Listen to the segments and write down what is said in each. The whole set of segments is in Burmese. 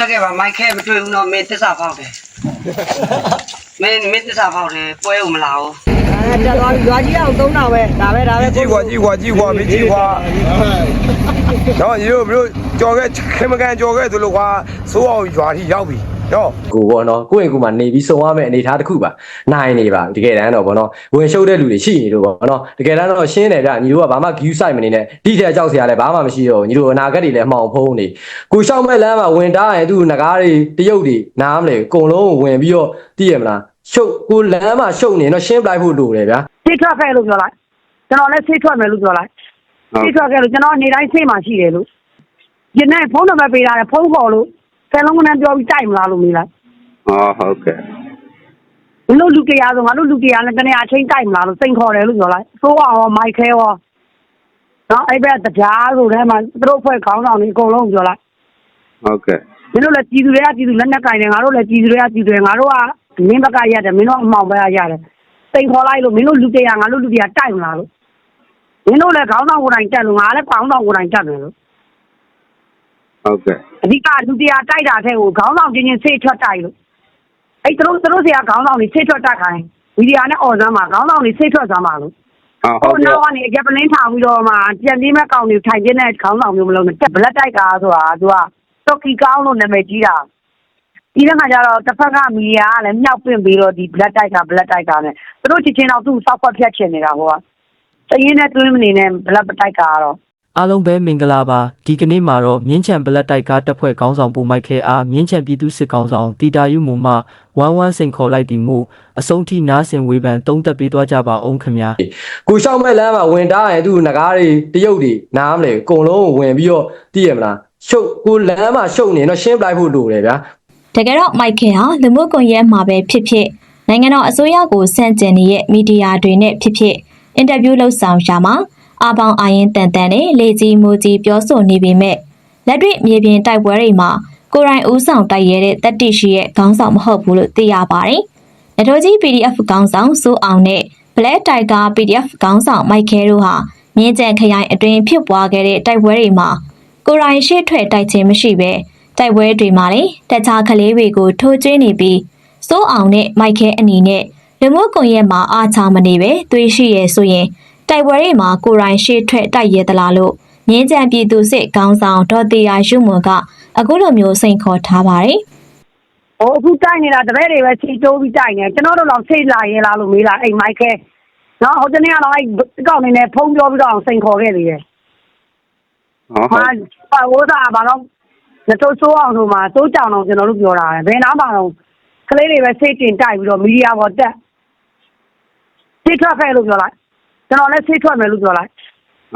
တက်ခဲ့ပါမိုက်ခဲမတွေ့ဘူးတော့မင်းတစ္ဆာဖောက်တယ်မင်းမင်းတစ္ဆာဖောက်တယ်ပွဲဦးမလာဘူးအဲတက်သွားပြီရွာကြီးအောင်သုံးတာပဲဒါပဲဒါပဲကြီးကွာကြီးကွာကြီးကွာမကြီးကွာတော့ရေတို့ဘလို့ကြော်ခဲ့ခင်မကန်ကြော်ခဲ့သူလို့ကွာစိုးအောင်ရွာထိရောက်ပြီ တော့ကိုပေါ့နော်ကိုယ့်အိမ်ကူမှာနေပြီးစုံရမယ့်အနေအထားတစ်ခုပါနိုင်နေပါတကယ်တမ်းတော့ပေါ့နော်ဝင်ရှုပ်တဲ့လူတွေရှိနေလို့ပေါ့နော်တကယ်တမ်းတော့ရှင်းတယ်ဗျညီတို့ကဘာမှ view site မနေနဲ့ဒီထက်ကြောက်စရာလည်းဘာမှမရှိတော့ဘူးညီတို့အနာဂတ်တွေလည်းအမှောင်ဖုံးနေကိုရှောက်မဲ့လမ်းမှာဝင်တားရင်သူ့ငကားတွေတရုတ်တွေနားမလဲအကုန်လုံးဝင်ပြီးတော့သိရမလားရှုပ်ကိုလမ်းမှာရှုပ်နေတော့ရှင်းပလိုက်ဖို့လိုတယ်ဗျာဆေးထွက်ခဲ့လို့ပြောလိုက်ကျွန်တော်လည်းဆေးထွက်မယ်လို့ပြောလိုက်ဆေးထွက်ခဲ့လို့ကျွန်တော်နေတိုင်းဆေးမှရှိတယ်လို့ဒီနေ့ဖုန်းနံပါတ်ပေးတာလေဖုန်းခေါ်လို့ ဆယ်လုံးကန်းပြောပြီးတိုက်မလားလို့မေးလိုက်อ๋อဟုတ်ကဲ့ဘလို့လူတရားဆိုငါတို့လူတရားနဲ့တနေ့အချင်းတိုက်မလားလို့စိန်ခေါ်တယ်လို့ပြောလိုက်သိုးအောင်မိုက်ခဲရောနော်အဲ့ဘက်တရားဆိုထဲမှာသူတို့ဖွဲ့ခေါင်းဆောင်တွေအကုန်လုံးပြောလိုက်ဟုတ်ကဲ့မင်းတို့လည်းပြည်သူတွေကပြည်သူလက်နက်ကင်တယ်ငါတို့လည်းပြည်သူတွေကပြည်သူတွေငါတို့ကမင်းဘက်ကရတယ်မင်းတို့အမှောင်ဘက်ကရတယ်စိန်ခေါ်လိုက်လို့မင်းတို့လူတရားငါတို့လူတရားတိုက်မလားလို့မင်းတို့လည်းခေါင်းဆောင်ကိုယ်တိုင်တက်လို့ငါလည်းခေါင်းဆောင်ကိုယ်တိုင်တက်တယ်လို့ ဟုတ်ကဲ့အဓိကလူတရားတိုက်တာတဲ့ကိုခေါင်းဆောင်ချင်းချင်းဆေးထွက်တိုက်လို့အဲ့သူတို့သူတို့ဆရာခေါင်းဆောင်တွေဆေးထွက်တိုက်ခိုင်းဗီဒီယိုနဲ့အော်စမ်းမှာခေါင်းဆောင်တွေဆေးထွက်စမ်းမှာလို့အာဟုဟိုတ်ကဲ့နောက်ကနေအကြပလင်းထောင်ပြီးတော့မှပြန်ပြီးမဲ့ကောင်တွေထိုင်ပြတဲ့ခေါင်းဆောင်မျိုးမလုံးနဲ့တက်ဘလက်တိုက်ကားဆိုတာသူကတော်ကီကောင်းလို့နာမည်ကြီးတာဒီကခါကျတော့တစ်ဖက်ကမီဒီယာကလည်းမြောက်ပင့်ပြီးတော့ဒီဘလက်တိုက်ကဘလက်တိုက်ကနဲ့သူတို့ချစ်ချင်းတော့သူ့စောက်ဖွက်ဖြတ်ချင်နေတာဟိုကတရင်နဲ့တွင်းမနေနဲ့ဘလက်တိုက်ကာကတော့ အားလုံးပဲမင်္ဂလာပါဒီကနေ့မှာတော့မြင်းချံဘလက်တိုက်ကားတပ်ဖွဲ့ခေါင်းဆောင်ပူမိုက်ခဲအားမြင်းချံပြည်သူစစ်ခေါင်းဆောင်တီတာယူမူမှဝမ်ဝမ်စိန်ခေါ်လိုက်တီမှုအဆုံးထိနားဆင်ဝေဖန်တုံးသက်ပေးသွားကြပါအောင်ခင်ဗျာကိုရှောက်မဲ့လမ်းမှာဝင်တားရင်သူ့ငကားတွေတရုတ်တွေနားမလဲအကုန်လုံးဝင်ပြီးတော့သိရမလားရှုပ်ကိုလမ်းမှာရှုပ်နေတော့ရှင်းပလိုက်ဖို့လိုတယ်ဗျာတကယ်တော့မိုက်ခင်ဟာလူမှုကွန်ရက်မှာပဲဖြစ်ဖြစ်နိုင်ငံတော်အစိုးရကိုဆန့်ကျင်နေတဲ့မီဒီယာတွေနဲ့ဖြစ်ဖြစ်အင်တာဗျူးလုပ်ဆောင်ရာမှာ အပေါင်းအရင်တန်တန်နဲ့လေကြီးမူကြီးပြောဆိုနေပေမဲ့လက်တွေ့မြေပြင်တိုက်ပွဲတွေမှာကိုရိုင်းဦးဆောင်တိုက်ရဲတဲ့တက်တိရှိရဲ့ခေါင်းဆောင်မဟုတ်ဘူးလို့သိရပါတယ်။လက်တော်ကြီး PDF ခေါင်းဆောင်စိုးအောင်နဲ့ Black Tiger PDF ခေါင်းဆောင်မိုက်ခဲတို့ဟာမြင်းကြံခရိုင်အတွင်းဖြစ်ပွားခဲ့တဲ့တိုက်ပွဲတွေမှာကိုရိုင်းရှေ့ထွက်တိုက်ခြင်းမရှိဘဲတိုက်ပွဲတွေမှာလည်းတခြားကလေးတွေကိုထိုးကျွေးနေပြီးစိုးအောင်နဲ့မိုက်ခဲအနေနဲ့လူမှုကွန်ရက်မှာအားချမနေပဲသွေးရှိရဲဆိုရင် တိုက်ပွဲတွေမှာကိုရိုင်းရှေ့ထွက်တိုက်ရဲသလားလို့မြင်းကြံပြည်သူစစ်ခေါင်းဆောင်ဒေါ်တီယာရုံမွန်ကအခုလိုမျိုးစိန်ခေါ်ထားပါတယ်ဟိုအခုတိုက်နေတာတပည့်တွေပဲစီတိုးပြီးတိုက်နေကျွန်တော်တို့တော့စိတ်လာရဲလားလို့မေးလာအိမ်မိုက်ခဲနော်ဟိုတနေ့ကတော့အဲ့ကောက်နေနဲ့ဖုန်းပြောပြီးတော့စိန်ခေါ်ခဲ့သေးတယ်ဟောဟုဟာတ်ပါဝသာဘာလို့လက်တော့ဆိုးအောင်ဆိုမှစိုးကြောင်အောင်ကျွန်တော်တို့ပြောတာပဲဘယ်နားမှာတော့ကလေးတွေပဲစိတ်တင်တိုက်ပြီးတော့မီဒီယာပေါ်တက်စိတ်ထွက်ခဲ့လို့ပြောလိုက် ကျွန်တော်လည်းစိတ်ထွက်မယ်လို့ပြောလိုက်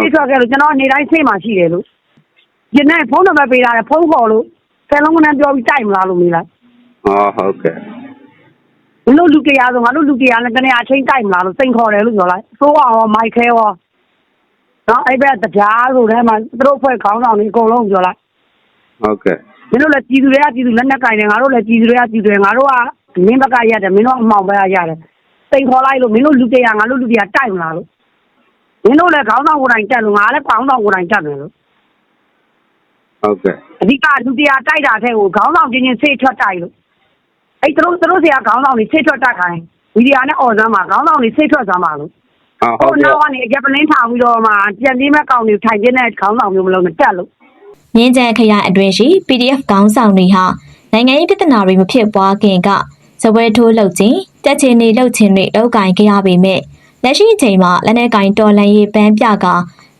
စိတ်ထွက်ခဲ့လို့ကျွန်တော်နေတိုင်းစိတ်မှရှိတယ်လို့ဒီနေ့ဖုန်းနံပါတ်ပေးတာလေဖုန်းခေါ်လို့ဆယ်လုံးကန်းပြောပြီးတိုက်မလားလို့မေးလိုက်อ๋อဟုတ်ကဲ့ဘလို့လူတရားဆိုငါတို့လူတရားနဲ့တနေ့အချင်းတိုက်မလားလို့စိန်ခေါ်တယ်လို့ပြောလိုက်သိုးအောင်မိုက်ခဲရောနော်အဲ့ဘက်တရားဆိုထဲမှာသူတို့ဖွဲ့ခေါင်းဆောင်တွေအကုန်လုံးပြောလိုက်ဟုတ်ကဲ့မင်းတို့လည်းပြည်သူတွေကပြည်သူလက်နက်ကင်တယ်ငါတို့လည်းပြည်သူတွေကပြည်သူတွေငါတို့ကမင်းဘက်ကရတယ်မင်းတို့အမှောင်ဘက်ကရတယ်စိန်ခေါ်လိုက်လို့မင်းတို့လူတရားငါတို့လူတရားတိုက်မလားလို့ မင်းတို့လည်းခေါင်းဆောင်ကိုယ်တိုင်တက်လို့ငါလည်းခေါင်းဆောင်ကိုယ်တိုင်တက်တယ်လို့ဟုတ်ကဲ့အဓိကလူတရားတိုက်တာတဲ့ကိုခေါင်းဆောင်ချင်းချင်းဆေးထွက်တိုက်လို့အဲ့သူတို့သူတို့ဆရာခေါင်းဆောင်တွေဆေးထွက်တိုက်ခိုင်းဗီဒီယိုနဲ့အော်စမ်းမှာခေါင်းဆောင်တွေဆေးထွက်စမ်းမှာလို့အာဟုဟိုတ်ကဲ့နောက်ကနေအကြပလင်းထောင်ပြီးတော့မှပြန်ပြီးမဲ့ကောင်တွေထိုင်ပြတဲ့ခေါင်းဆောင်မျိုးမလုံးနဲ့တက်လို့မြင်းကြံခရိုင်အတွင်းရှိ PDF ခေါင်းဆောင်တွေဟာနိုင်ငံရေးပြဿနာတွေမဖြစ်ပွားခင်ကဇပွဲထိုးလှုပ်ခြင်းတက်ချင်နေလှုပ်ခြင်းတွေလောက်ကင်ကြရပေမဲ့ လက်ရှိအချိန်မှာလက်နက်ကင်တော်လန်ရေးပန်းပြက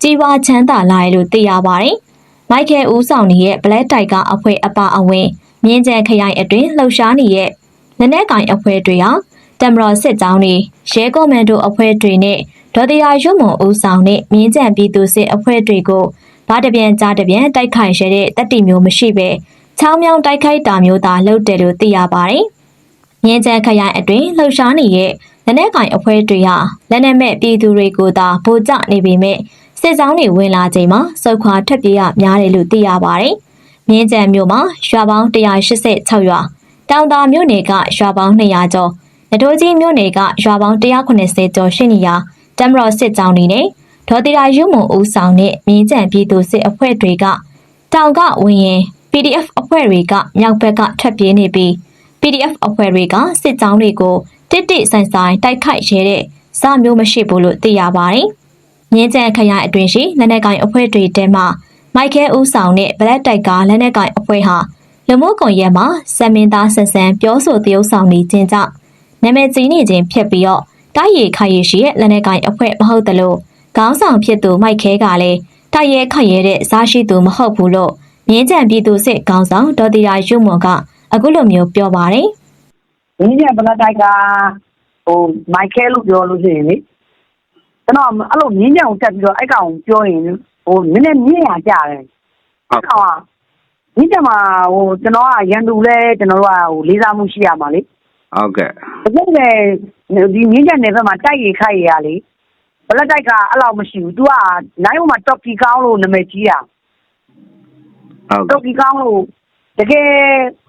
ကြီးပွားချမ်းသာလာတယ်လို့သိရပါတယ်။မိုက်ကယ်ဦးဆောင်နေတဲ့ Black Tiger အဖွဲ့အပါအဝင်မြင်းကြံခရိုင်အတွင်းလှုပ်ရှားနေတဲ့လက်နက်ကင်အဖွဲ့တွေဟာတမတော်စစ်ကြောင်းတွေရဲကော်မန်ဒိုအဖွဲ့တွေနဲ့ဒေါ်တရားရွတ်မွန်ဦးဆောင်တဲ့မြင်းကြံပြည်သူစစ်အဖွဲ့တွေကိုဘာတပြန်ကြားတပြန်တိုက်ခိုက်ရတဲ့တက်တီမျိုးမရှိပဲချောင်းမြောင်းတိုက်ခိုက်တာမျိုးသာလုပ်တယ်လို့သိရပါတယ်။မြင်းချန်ခရိုင်အတွင်းလှုပ်ရှားနေတဲ့ လက်နက်ကင်အဖွဲ့တွေဟာလက်နက်မဲ့ပြည်သူတွေကိုသာဗိုလ်ကျနေပေမဲ့စစ်ကြောင်းတွေဝင်လာချိန်မှာစုခွာထက်ပြေးရများတယ်လို့သိရပါတယ်။မြင်းချန်မြို့မှာရွာပေါင်း186ရွာတောင်သာမြို့နယ်ကရွာပေါင်း200ကျော်နတိုးကြီးမြို့နယ်ကရွာပေါင်း190ကျော်ရှိနေရာတမတော်စစ်ကြောင်းတွေနဲ့ဒေါ်တီရာယူမွန်ဦးဆောင်တဲ့မြင်းကြံပြည်သူစစ်အဖွဲ့တွေကတောင်ကဝင်ရင် PD PDF အဖွဲ့တွေကမြောက်ဘက်ကထွက်ပြေးနေပြီး PDF အဖွဲ့တွေကစစ်ကြောင်းတွေကို တစ်တစ်ဆိုင်ဆိုင်တိုက်ခိုက်ရဲတဲ့စမျိုးမရှိဘူးလို့သိရပါတယ်။မြင်းကျန်ခရိုင်အတွင်းရှိလက်နက်ကိုင်အဖွဲ့တွေတဲမှာမိုက်ခဲဦးဆောင်တဲ့ဗလက်တိုက်ကလက်နက်ကိုင်အဖွဲ့ဟာလူမှုကွန်ရက်မှာစက်မင်းသားဆန်ဆန်ပြောဆိုသရုပ်ဆောင်နေခြင်းကြောင့်နာမည်ကြီးနေခြင်းဖြစ်ပြီးတော့တိုက်ရိုက်ခိုက်ရရှိတဲ့လက်နက်ကိုင်အဖွဲ့မဟုတ်တယ်လို့ခေါင်းဆောင်ဖြစ်သူမိုက်ခဲကလည်းတိုက်ရိုက်ခိုက်ရတဲ့စားရှိသူမဟုတ်ဘူးလို့မြင်းကျန်ပြည်သူစစ်ခေါင်းဆောင်ဒေါ်တီရာရွမွန်ကအခုလိုမျိုးပြောပါတယ်။ ရင်းချက်ဘလက်တိုက်ကဟိုမိုက်ခဲလို့ပြောလို့ရှိရင်လေကျွန်တော်အဲ့လိုမြင်းချောင်တက်ပြီးတော့အဲ့ကောင်ပြောရင်ဟိုနည်းနည်းမြင့်ရကြတယ်။အဲ့ကောင်ကမြင်းချောင်မှာဟိုကျွန်တော်ကရန်သူလဲကျွန်တော်တို့ကဟိုလေးစားမှုရှိရမှာလေဟုတ်ကဲ့။တကယ်လေဒီမြင်းချောင်နယ်ဘက်မှာတိုက်ရခိုက်ရရလေဘလက်တိုက်ကအဲ့လောက်မရှိဘူး။ तू ကနိုင်မှာတော့ကီကောင်းလို့နာမည်ကြီးတာဟုတ်တော့ကဲ့ကီကောင်းလို့ တကယ်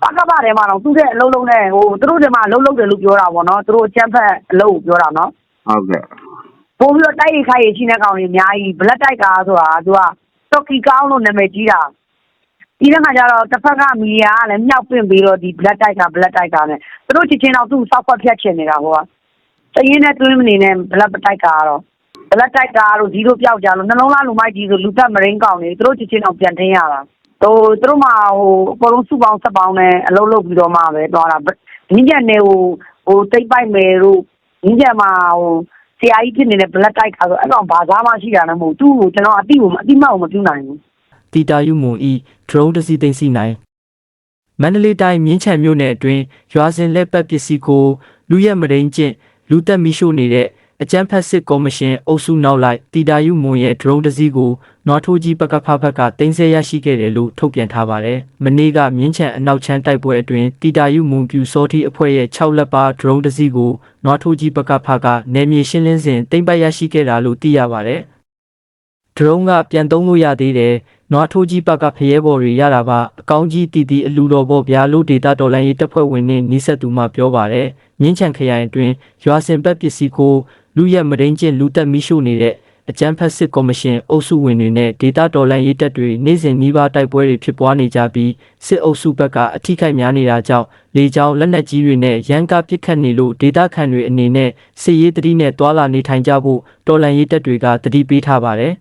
ပကပတယ်မှာတော့သူ့တဲ့အလုံးလုံးနဲ့ဟိုသူတို့တွေမှာအလုံးလုံးတယ်လို့ပြောတာပေါ့နော်သူတို့အချမ်းဖက်အလုံးကိုပြောတာနော်ဟုတ်ကဲ့ပို့ပြီးတော့တိုက်ရိုက်ခိုက်ရရှိတဲ့ကောင်တွေအများကြီးဘလက်တိုက်ကားဆိုတာသူကတော့ကီကောင်းလို့နာမည်ကြီးတာဒီကနေ့ကျတော့တစ်ဖက်ကမီဒီယာကလည်းမြောက်ပင့်ပြီးတော့ဒီဘလက်တိုက်ကဘလက်တိုက်ကားနဲ့သူတို့ချစ်ချင်းတော့သူ့စောက်ဖွက်ဖြတ်ချင်နေတာဟိုကတရင်နဲ့တွင်းမနေနဲ့ဘလက်တိုက်ကားကတော့ဘလက်တိုက်ကားလို့ဒီလိုပြောက်ကြလို့နှလုံးသားလူမိုက်ကြီးဆိုလူသက်မရင်းကောင်နေသူတို့ချစ်ချင်းတော့ပြန်ထင်းရတာ ဟိုသူတို့မှဟိုအပေါ်လုံးစုပေါင်းဆက်ပေါင်းနဲ့အလုံးလုံးပြီးတော့မှပဲသွားတာငင်းချက်နေဟိုဟိုတိတ်ပိုက်မယ်တို့ငင်းချက်မှာဟိုဆရာကြီးဖြစ်နေတဲ့ black type ကဆိုအဲ့ကောင်ဘာသာမှရှိတာလည်းမဟုတ်သူ့ကိုကျွန်တော်အတိကိုအတိမတ်ကိုမပြုနိုင်ဘူးတီတာယုမွန်ဤ drone တစ်စီးသိမ်းစီနိုင်မန္တလေးတိုင်းမြင်းချံမြို့နယ်အတွင်းရွာစဉ်လက်ပတ်ပစ္စည်းကိုလူရက်မရင်းကျင့်လူသက်မီရှို့နေတဲ့ အကြမ်းဖက်စစ်ကော်မရှင်အုပ်စုနောက်လိုက်တီတာယုမွန်ရဲ့ drone တစ်စီးကိုနွားထိုးကြီးပကဖဘက်ကတင်ဆက်ရရှိခဲ့တယ်လို့ထုတ်ပြန်ထားပါတယ်။မနေ့ကမြင်းချံအနောက်ချမ်းတိုက်ပွဲအတွင်းတီတာယုမွန်ပြူစောတိအဖွဲ့ရဲ့6လက်ပါ drone တစ်စီးကိုနွားထိုးကြီးပကဖကနေမြေရှင်းလင်းစဉ်တင်ပတ်ရရှိခဲ့တာလို့သိရပါတယ်။ drone ကပြန်သုံးလို့ရသေးတယ်။ နွားထိုးကြီးဘက်ကဖရဲဘော်တွေရတာပါအကောင်းကြီးတီတီအလူတော်ဘော်ဗျာလို့ဒေတာတော်လိုင်းရေးတပ်ဖွဲ့ဝင်နဲ့နီးစပ်သူမှပြောပါတယ်။မြင်းချံခရိုင်အတွင်းရွာစင်ပတ်ပစ္စည်းကိုလူရက်မရင်းချင်းလူတက်မီးရှို့နေတဲ့အကြမ်းဖက်စစ်ကော်မရှင်အုပ်စုဝင်တွေနဲ့ဒေတာတော်လိုင်းရေးတပ်တွေနေ့စဉ်နှီးပါတိုက်ပွဲတွေဖြစ်ပွားနေကြပြီးစစ်အုပ်စုဘက်ကအထိခိုက်များနေတာကြောင့်လေကြောင်းလက်နက်ကြီးတွေနဲ့ရန်ကားပစ်ခတ်နေလို့ဒေတာခန်တွေအနေနဲ့စစ်ရေးတတိနဲ့တွာလာနေထိုင်ကြဖို့တော်လိုင်းရေးတပ်တွေကတတိပေးထားပါတယ်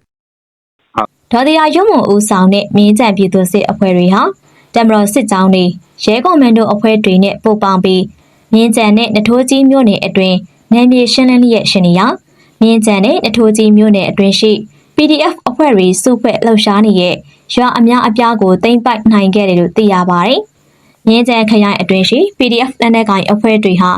ဒေါ်ဒီယာရုံးမဦးဆောင်တဲ့မြင်းကြံပြည်သူစစ်အဖွဲ့တွေဟာတမတော်စစ်ကြောင်းတွေရဲကွန်မန်ဒိုအဖွဲ့တွေနဲ့ပူးပေါင်းပြီးမြင်းကြံနဲ့နထိုးကြီးမြို့နယ်အတွင်းနယ်မြေရှင်းလင်းလျက်ရှိနေရမြင်းကြံနဲ့နထိုးကြီးမြို့နယ်အတွင်းရှိ PDF အဖွဲ့တွေစုဖွဲ့လှုပ်ရှားနေတဲ့ရွာအများအပြားကိုတင်ပိုက်နိုင်ခဲ့တယ်လို့သိရပါတယ်။မြင်းကြံခရိုင်အတွင်းရှိ PDF လက်နက်ကိုင်အဖွဲ့တွေဟာ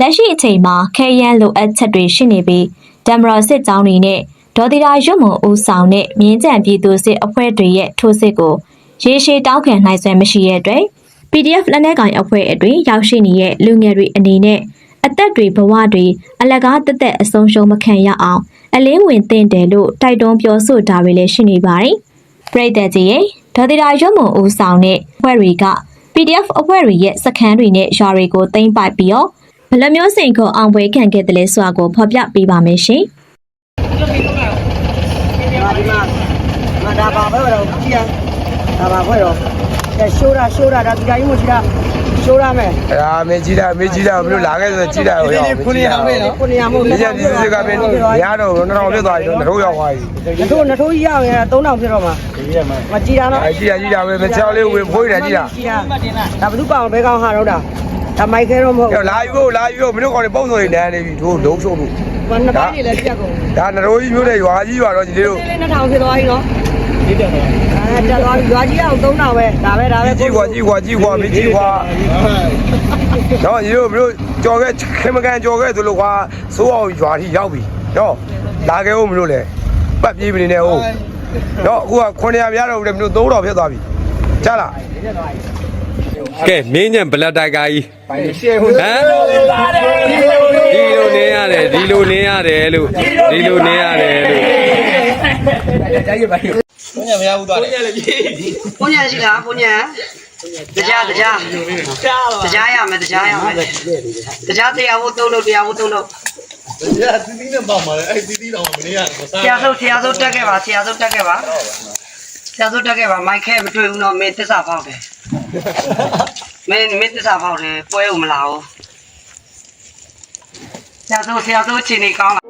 လက်ရှိအချိန်မှာခဲယမ်းလိုအပ်ချက်တွေရှိနေပြီးတမတော်စစ်ကြောင်းတွေနဲ့ ဒေါ်တီရာရွတ်မုံဦးဆောင်တဲ့မြင်းကြံပြည်သူစစ်အဖွဲ့တွေရဲ့ထိုးစစ်ကိုရေရှည်တောင်းခံနိုင်စွမ်းမရှိတဲ့အတွက် PDF လက်နက်ကိုင်အဖွဲ့အတွင်းရောက်ရှိနေတဲ့လူငယ်တွေအနေနဲ့အသက်တွေဘဝတွေအလကားတက်တက်အဆုံးရှုံးမခံရအောင်အလင်းဝင်သင့်တယ်လို့တိုက်တွန်းပြောဆိုတာတွေလည်းရှိနေပါတယ်။ပြည်သက်ကြီးရဲ့ဒေါ်တီရာရွတ်မုံဦးဆောင်တဲ့အဖွဲ့တွေက PDF အဖွဲ့တွေရဲ့စခန်းတွေနဲ့ရွာတွေကိုသိမ်းပိုက်ပြီးတော့ဘယ်လိုမျိုးစိန်ခေါ်အောင်ပွဲခံခဲ့တယ်လဲဆိုတာကိုဖော်ပြပေးပါမယ်ရှင်။ ဒီမှာဒီမှာငါဒါပါပဲတော့ကြည့်ရဒါပါဖွဲ့တော့အဲရှိုးတာရှိုးတာဒါဒီတိုင်းမရှိတာရှိုးရမယ်အဲ့ဒါမင်းကြီးတာမင်းကြီးတာဘယ်လိုလာခဲ့ဆိုကြီးတာဟိုရောက်ခုနှစ်ရမယ်နော်ခုနေရမို့ဒီချက်ဒီစစ်ကမင်းရတော့တော့ပြတ်သွားပြီတော့တို့ရောက်သွားပြီနထိုးနထိုးကြီးရအောင်3000ဖြစ်တော့မှာမကြည်တာနော်အဲကြီးတာကြီးတာပဲမချောင်းလေးဝင်ဖိုးနေတာကြီးတာကြည်တာဒါဘသူပောင်ဘဲကောင်းဟာတော့တာ ဒါမိုက်ခဲတော့မဟုတ်ကျော်လာယူဖို့လာယူဖို့မင်းတို့ကောင်တွေပုံစုံနေနန်းနေပြီတို့လုံးရှုံလို့ဘူးနှစ်ပိုင်းနေလည်းပြက်ကုန်ဒါနရိုးကြီးမျိုးနဲ့ရွာကြီးရွာတော့ကြီးလေးတို့လေး2000ဖြစ်သွားပြီနော်ဒီတက်တော့အဲတက်သွားပြီရွာကြီးအောင်3000ပဲဒါပဲဒါပဲကြီးကွာကြီးကွာကြီးကွာမကြီးကွာတော့ညီတို့မင်းတို့ကြော်ခဲ့ခင်မကန်ကြော်ခဲ့ဆိုလို့ကွာစိုးအောင်ရွာထိရောက်ပြီတော့လာခဲ့ဦးမလို့လေပတ်ပြေးပြီနေဟုတ်တော့အခုက900များတော့ဦးတယ်မင်းတို့3000ဖြစ်သွားပြီကြားလား ကဲမင်းညံဘလက်တိုက်ကကြီးဟမ်ဒီလိုနေရတယ်ဒီလိုနေရတယ်လို့ဒီလိုနေရတယ်လို့ဘုညာရှိလားဘုညာတရားတရားတရားရမယ်တရားရမယ်တရားတရားဖို့သုံးလို့တရားဖို့သုံးလို့တရားသီးသီးနဲ့ပေါ့မှာလေအဲ့သီးသီးတော့မနေရဘူးဆရာဆုံးဆရာဆုံးတက်ခဲ့ပါဆရာဆုံးတက်ခဲ့ပါဆရာဆုံးတက်ခဲ့ပါမိုက်ခဲမတွေ့ဘူးတော့မင်းတစ္ဆာဖောက်တယ် မင်းမင်းတစ္ဆာပေါက်တယ်ပွဲဦးမလာဘူးဆရာဆိုဆရာဆိုချင်းနေကောင်းလား